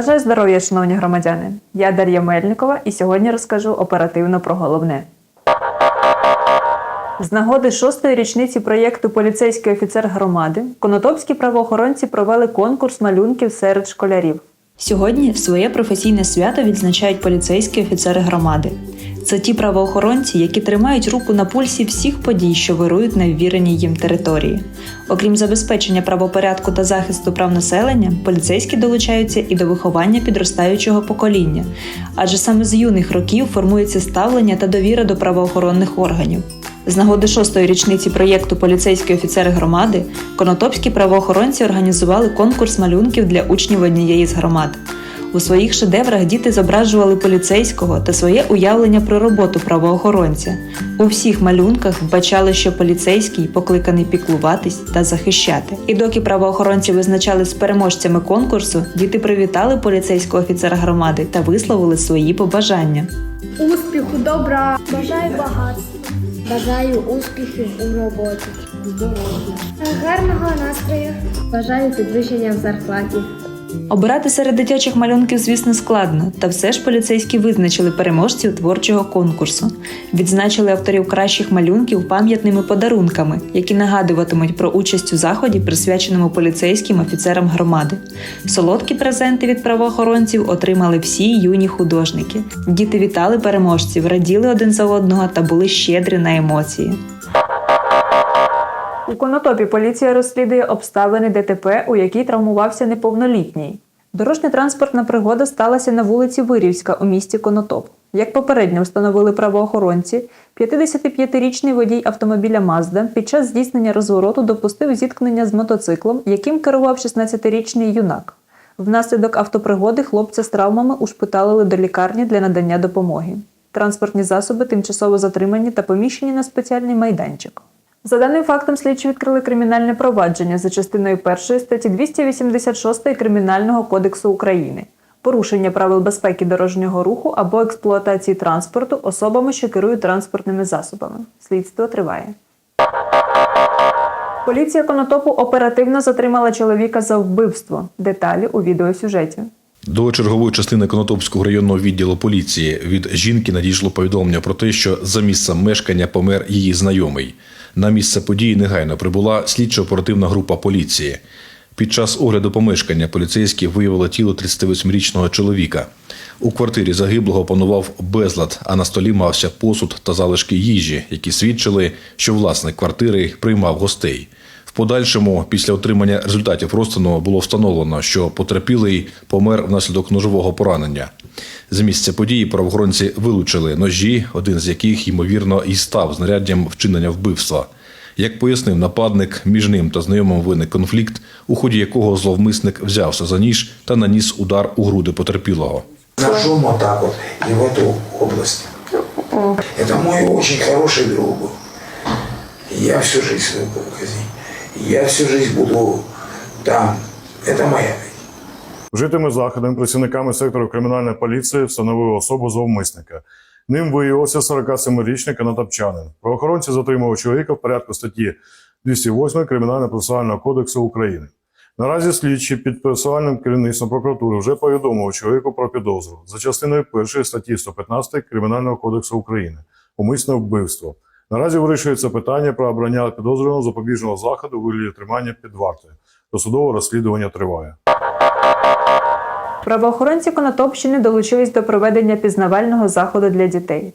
Бажаю здоров'я, шановні громадяни! Я Дар'я Мельникова і сьогодні розкажу оперативно про головне. З нагоди шостої річниці проєкту Поліцейський офіцер громади конотопські правоохоронці провели конкурс малюнків серед школярів. Сьогодні своє професійне свято відзначають поліцейські офіцери громади. Це ті правоохоронці, які тримають руку на пульсі всіх подій, що вирують на ввіреній їм території. Окрім забезпечення правопорядку та захисту прав населення, поліцейські долучаються і до виховання підростаючого покоління, адже саме з юних років формується ставлення та довіра до правоохоронних органів. З нагоди шостої річниці проєкту Поліцейські офіцери громади конотопські правоохоронці організували конкурс малюнків для учнів однієї з громад. У своїх шедеврах діти зображували поліцейського та своє уявлення про роботу правоохоронця. У всіх малюнках вбачали, що поліцейський покликаний піклуватись та захищати. І доки правоохоронці визначались з переможцями конкурсу, діти привітали поліцейського офіцера громади та висловили свої побажання. Успіху, добра, Бажаю багатства. Бажаю успіхів у роботі. Здоров'я. Гарного настрою. бажаю підвищення в зарплаті. Обирати серед дитячих малюнків, звісно, складно, та все ж поліцейські визначили переможців творчого конкурсу. Відзначили авторів кращих малюнків пам'ятними подарунками, які нагадуватимуть про участь у заході, присвяченому поліцейським офіцерам громади. Солодкі презенти від правоохоронців отримали всі юні художники. Діти вітали переможців, раділи один за одного та були щедрі на емоції. У Конотопі поліція розслідує обставини ДТП, у якій травмувався неповнолітній. Дорожньо-транспортна пригода сталася на вулиці Вирівська у місті Конотоп. Як попередньо встановили правоохоронці, 55-річний водій автомобіля Мазда під час здійснення розвороту допустив зіткнення з мотоциклом, яким керував 16-річний юнак. Внаслідок автопригоди хлопця з травмами ушпиталили до лікарні для надання допомоги. Транспортні засоби тимчасово затримані та поміщені на спеціальний майданчик. За даним фактом, слідчі відкрили кримінальне провадження за частиною 1 статті 286 Кримінального кодексу України порушення правил безпеки дорожнього руху або експлуатації транспорту особами, що керують транспортними засобами. Слідство триває. Поліція Конотопу оперативно затримала чоловіка за вбивство. Деталі у відеосюжеті. До чергової частини Конотопського районного відділу поліції від жінки надійшло повідомлення про те, що за місцем мешкання помер її знайомий. На місце події негайно прибула слідчо-оперативна група поліції. Під час огляду помешкання поліцейські виявили тіло 38-річного чоловіка. У квартирі загиблого панував безлад, а на столі мався посуд та залишки їжі, які свідчили, що власник квартири приймав гостей. В подальшому, після отримання результатів розтину, було встановлено, що потерпілий помер внаслідок ножового поранення. З місця події правоохоронці вилучили ножі, один з яких, ймовірно, і став знаряддям вчинення вбивства. Як пояснив нападник, між ним та знайомим виник конфлікт, у ході якого зловмисник взявся за ніж та наніс удар у груди потерпілого. Ножом вот так вот и в эту область. Это мой очень хороший друг был. Я всю жизнь свою буду казнить. Я всю жизнь буду там. Это моя Вжитими заходами працівниками сектору кримінальної поліції встановили особу зловмисника. Ним виявився 47-річний канатопчанин. Правоохоронці затримали чоловіка в порядку статті 208 Кримінально-процесуального кодексу України. Наразі слідчі під персональним керівництвом прокуратури вже повідомили чоловіку про підозру за частиною 1 статті 115 Кримінального кодексу України умисне вбивство. Наразі вирішується питання про обрання підозрюваного запобіжного заходу у вигляді тримання під вартою. Досудове розслідування триває. Правоохоронці Конотопщини долучились до проведення пізнавального заходу для дітей.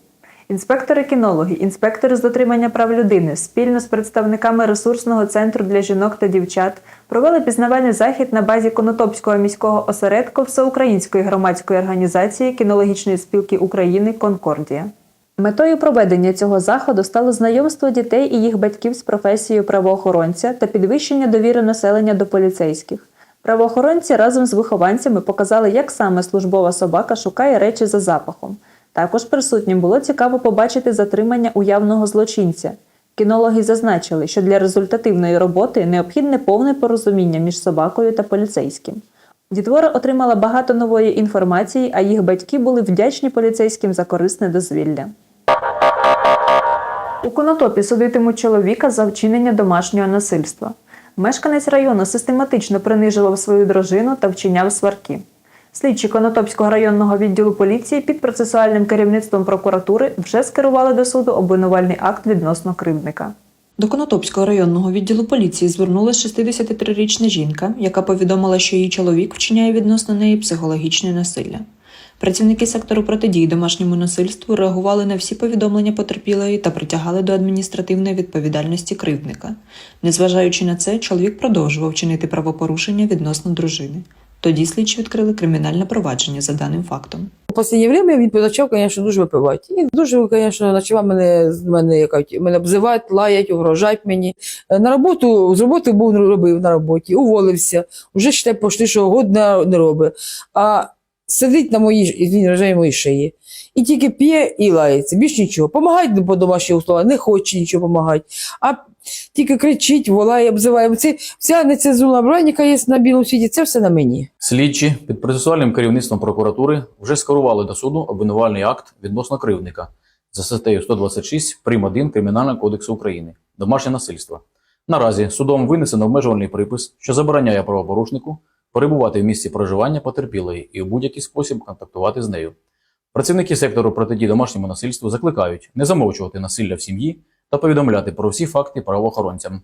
Інспектори-кінологи, інспектори з дотримання прав людини спільно з представниками ресурсного центру для жінок та дівчат провели пізнавальний захід на базі Конотопського міського осередку Всеукраїнської громадської організації кінологічної спілки України Конкордія. Метою проведення цього заходу стало знайомство дітей і їх батьків з професією правоохоронця та підвищення довіри населення до поліцейських. Правоохоронці разом з вихованцями показали, як саме службова собака шукає речі за запахом. Також присутнім було цікаво побачити затримання уявного злочинця. Кінологи зазначили, що для результативної роботи необхідне повне порозуміння між собакою та поліцейським. Дітвора отримала багато нової інформації, а їх батьки були вдячні поліцейським за корисне дозвілля. У Конотопі судитимуть чоловіка за вчинення домашнього насильства. Мешканець району систематично принижував свою дружину та вчиняв сварки. Слідчі Конотопського районного відділу поліції під процесуальним керівництвом прокуратури вже скерували до суду обвинувальний акт відносно кривдника. До Конотопського районного відділу поліції звернулася 63-річна жінка, яка повідомила, що її чоловік вчиняє відносно неї психологічне насилля. Працівники сектору протидії домашньому насильству реагували на всі повідомлення потерпілої та притягали до адміністративної відповідальності кривдника. Незважаючи на це, чоловік продовжував чинити правопорушення відносно дружини. Тоді слідчі відкрили кримінальне провадження за даним фактом. В останнє время він почав, звісно, дуже випивати. І дуже, звісно, почав мене, мене, мене обзивати, лаять, угрожати мені. Е, На роботу, з роботи був робив на роботі, уволився. Вже ще почти, що год не робить. А сидить на моїй, він вважає моїй шиї. І тільки п'є і лається, більш нічого. Помагати по домашніх условах, не хоче нічого допомагати. А тільки кричить, волає, обзиває. Це, вся нецензурна брань, яка є на білому світі, це все на мені. Слідчі під процесуальним керівництвом прокуратури вже скерували до суду обвинувальний акт відносно кривдника за статтею 126 прим. 1 Кримінального кодексу України домашнє насильство. Наразі судом винесено обмежувальний припис, що забороняє правопорушнику перебувати в місці проживання потерпілої і в будь-який спосіб контактувати з нею. Працівники сектору протидії домашньому насильству закликають не замовчувати насилля в сім'ї та повідомляти про всі факти правоохоронцям.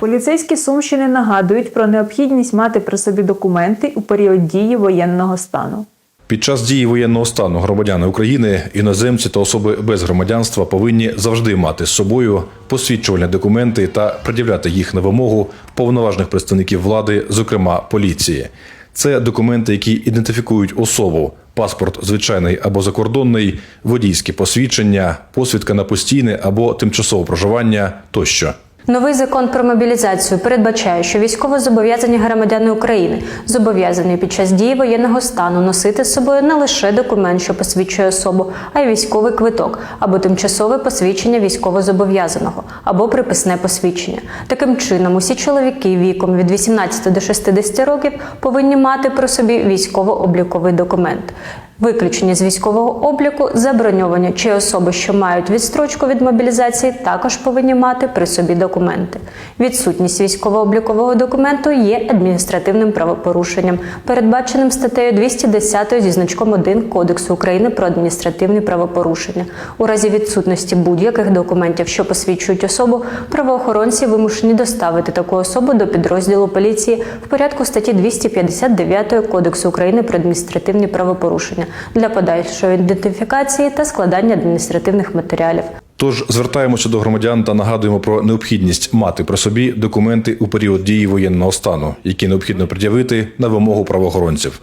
Поліцейські Сумщини нагадують про необхідність мати при собі документи у період дії воєнного стану. Під час дії воєнного стану громадяни України, іноземці та особи без громадянства повинні завжди мати з собою посвідчувальні документи та пред'являти їх на вимогу повноважних представників влади, зокрема поліції. Це документи, які ідентифікують особу, паспорт звичайний або закордонний, водійське посвідчення, посвідка на постійне або тимчасове проживання тощо. Новий закон про мобілізацію передбачає, що військовозобов'язані громадяни України зобов'язані під час дії воєнного стану носити з собою не лише документ, що посвідчує особу, а й військовий квиток або тимчасове посвідчення військовозобов'язаного або приписне посвідчення. Таким чином, усі чоловіки віком від 18 до 60 років повинні мати при собі військово-обліковий документ. Виключення з військового обліку, заброньовані чи особи, що мають відстрочку від мобілізації, також повинні мати при собі документи. Відсутність військово-облікового документу є адміністративним правопорушенням, передбаченим статтею 210 зі значком 1 Кодексу України про адміністративні правопорушення. У разі відсутності будь-яких документів, що посвідчують особу, правоохоронці вимушені доставити таку особу до підрозділу поліції в порядку статті 259 Кодексу України про адміністративні правопорушення для подальшої ідентифікації та складання адміністративних матеріалів. Тож звертаємося до громадян та нагадуємо про необхідність мати при собі документи у період дії воєнного стану, які необхідно пред'явити на вимогу правоохоронців.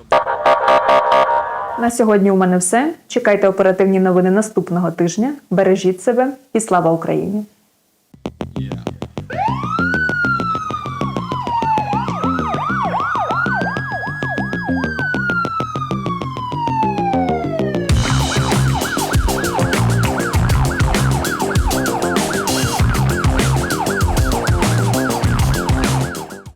На сьогодні у мене все. Чекайте оперативні новини наступного тижня. Бережіть себе і слава Україні!